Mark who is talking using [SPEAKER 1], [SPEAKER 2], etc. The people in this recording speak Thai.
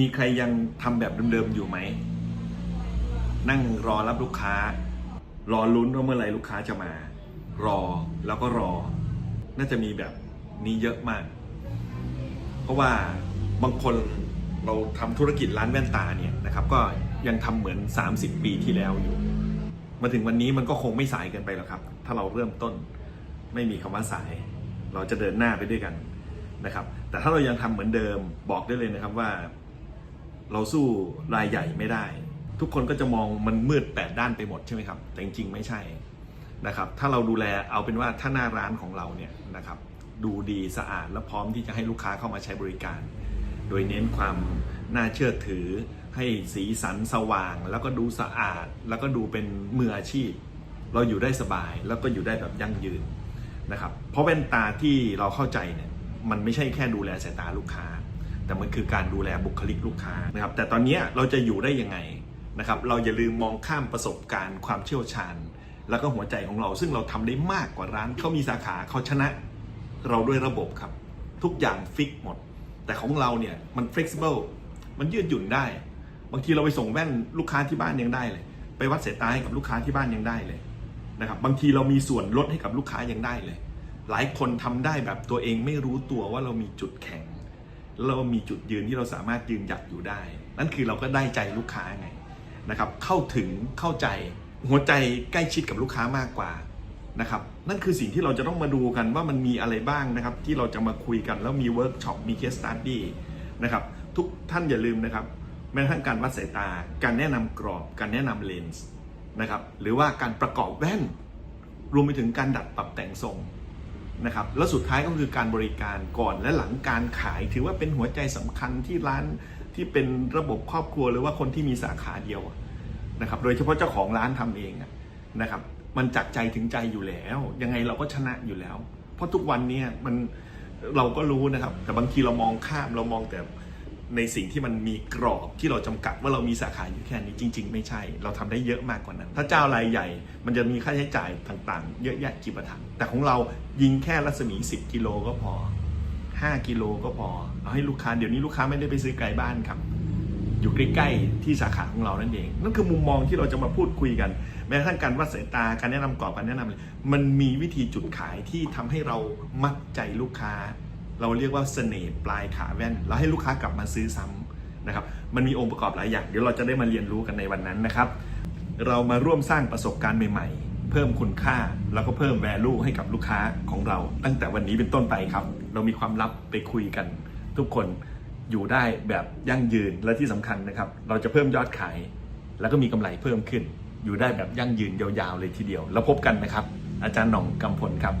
[SPEAKER 1] มีใครยังทำแบบเดิมๆอยู่ไหม นั่งรอรับลูกค้า รอลุ้นว่าเมื่อไหร่ลูกค้าจะมา รอแล้วก็รอ น่าจะมีแบบนี้เยอะมาก เพราะว่าบางคนเราทำธุรกิจร้านแว่นตาเนี่ยนะครับ ก็ยังทำเหมือน 30 ปีที่แล้วอยู่ มาถึงวันนี้มันก็คงไม่สายเกินไปหรอกครับ ถ้าเราเริ่มต้นไม่มีคำว่าสาย เราจะเดินหน้าไปด้วยกันนะครับ แต่ถ้าเรายังทำเหมือนเดิมบอกได้เลยนะครับว่า เราสู้รายใหญ่ไม่ได้ ทุกคนก็จะมองมันมืดแปดด้านไปหมดใช่ไหมครับ แต่จริงๆไม่ใช่นะครับ ถ้าเราดูแลเอาเป็นว่าถ้าหน้าร้านของเราเนี่ยนะครับ ดูดีสะอาดและพร้อมที่จะให้ลูกค้าเข้ามาใช้บริการ โดยเน้นความน่าเชื่อถือ ให้สีสันสว่าง แล้วก็ดูสะอาด แล้วก็ดูเป็นมืออาชีพ เราอยู่ได้สบายแล้วก็อยู่ได้แบบยั่งยืนนะครับ เพราะแว่นตาที่เราเข้าใจเนี่ยมันไม่ใช่แค่ดูแลสายตาลูกค้า แต่มันคือการดูแลบุคลิกลูกค้านะครับแต่ตอนนี้เราจะอยู่ได้ยังไงนะครับเราอย่าลืมมองข้ามประสบการณ์ความเชี่ยวชาญ แล้วก็หัวใจของเราซึ่งเราทำได้มากกว่าร้านเขามีสาขาเขาชนะ เราด้วยระบบครับ ทุกอย่างฟิกหมด แต่ของเราเนี่ยมัน flexible มันยืดหยุ่นได้ บางทีเราไปส่งแว่นลูกค้าที่บ้านยังได้เลย ไปวัดเสายตาให้กับลูกค้าที่บ้านยังได้เลยนะครับบางทีเรามีส่วนลดให้กับลูกค้ายังได้เลย หลายคนทำได้แบบตัวเองไม่รู้ตัวว่าเรามีจุดแข็ง เรามีจุดยืนที่เราสามารถยืนหยัดอยู่ได้ นั่นคือเราก็ได้ใจลูกค้าไงนะครับ เข้าถึงเข้าใจหัวใจใกล้ชิดกับลูกค้ามากกว่านะครับ นั่นคือสิ่งที่เราจะต้องมาดูกันว่ามันมีอะไรบ้างนะครับ ที่เราจะมาคุยกันแล้วมีเวิร์กช็อปมีเคสตัดดี้นะครับทุกท่านอย่าลืมนะครับ แม้กระทั่งการวัดสายตา การแนะนำกรอบ การแนะนำเลนส์นะครับ หรือว่าการประกอบแว่น รวมไปถึงการดัดปรับแต่งทรง นะครับแล้วสุดท้ายก็คือการบริการก่อนและหลังการขาย ถือว่าเป็นหัวใจสำคัญที่ร้านที่เป็นระบบครอบครัวหรือว่าคนที่มีสาขาเดียวนะครับโดยเฉพาะเจ้าของร้านทำเองนะครับมันจากใจถึงใจอยู่แล้ว ยังไงเราก็ชนะอยู่แล้ว เพราะทุกวันนี้มันเราก็รู้นะครับ แต่บางทีเรามองข้ามเรามองแต่ ในสิ่งที่มันมีกรอบที่เราจำกัดว่าเรามีสาขาอยู่แค่นี้จริง ๆ ไม่ใช่ เราทำได้เยอะมากกว่านั้น ถ้าเจ้ารายใหญ่ มันจะมีค่าใช้จ่ายต่างๆ เยอะแยะจิบะถังแต่ของเรายิงแค่รัศมี 10 กิโลก็พอ 5 กิโลก็พอเอาให้ลูกค้าเดี๋ยวนี้ลูกค้าไม่ได้ไปซื้อไกลบ้านครับ อยู่ใกล้ๆที่สาขาของเรานั่นเอง นั่นคือมุมมองที่เราจะมาพูดคุยกัน แม้กระทั่งการวัดสายตาการแนะนำกรอบการแนะนำอะไรมันมีวิธีจุดขายที่ทำให้เรามัดใจลูกค้า เราเรียกว่าเสน่ห์ปลายขาแว่น แล้วให้ลูกค้ากลับมาซื้อซ้ำนะครับ มันมีองค์ประกอบหลายอย่าง เดี๋ยวเราจะได้มาเรียนรู้กันในวันนั้นนะครับ เรามาร่วมสร้างประสบการณ์ใหม่ ๆ เพิ่มคุณค่า แล้วก็เพิ่ม value ให้กับลูกค้าของเรา ตั้งแต่วันนี้เป็นต้นไปครับ เรามีความลับไปคุยกัน ทุกคนอยู่ได้แบบยั่งยืนและที่สำคัญนะครับ เราจะเพิ่มยอดขาย แล้วก็มีกำไรเพิ่มขึ้น อยู่ได้แบบยั่งยืนยาวๆเลยทีเดียว แล้วพบกันนะครับ อาจารย์หน่องกำพลครับ